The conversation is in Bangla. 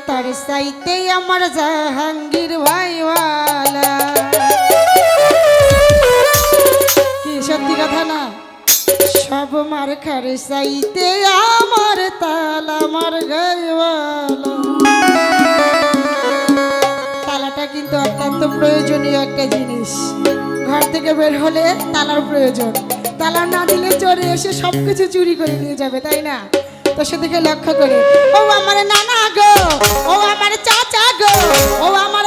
সব নেতার সাইতে আমার জাহাঙ্গীর ভাইওয়ালা। কি সত্যি কথা না? সব মার খার সাইতে আমার তাল আমার তালাটা কিন্তু অত্যন্ত প্রয়োজনীয় একটা জিনিস। ঘর থেকে বের হলে তালার প্রয়োজন। তালা না দিলে চোরে এসে সবকিছু চুরি করে নিয়ে যাবে, তাই না? তো সেদিকে লক্ষ্য করি। ও আমার নানা গো ও আমার চাচা গো ও আমার